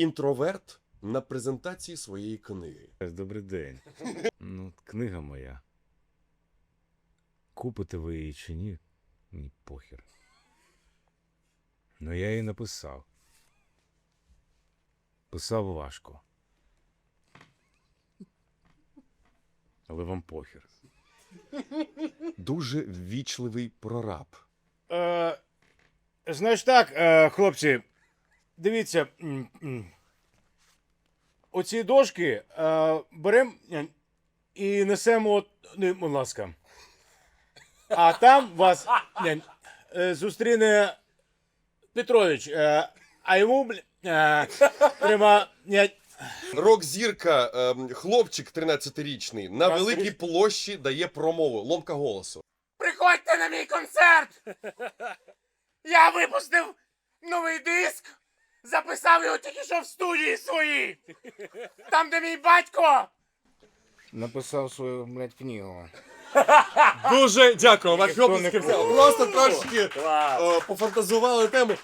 інтроверт на презентації своєї книги. Добрий день. Ну, книга моя. Купите ви її чи ні? Ні, похер. Ну, я її написав. Писав важко. Але вам похер. Дуже ввічливий прораб. Е, знаєш так, е, хлопці, дивіться. Оці дошки е, беремо і несемо, от, ну, будь ласка. А там вас е, е, зустріне Петрович, е, а йому бля, е, треба. е, Рок-зірка, ем, хлопчик 13-річний, на 13-річний. великій площі дає промову, ломка голосу. Приходьте на мій концерт! Я випустив новий диск, записав його тільки що в студії своїй. Там, де мій батько. Написав свою, блядь, книгу. Дуже дякую, ваші оплески. Просто трошки е, пофантазували тему.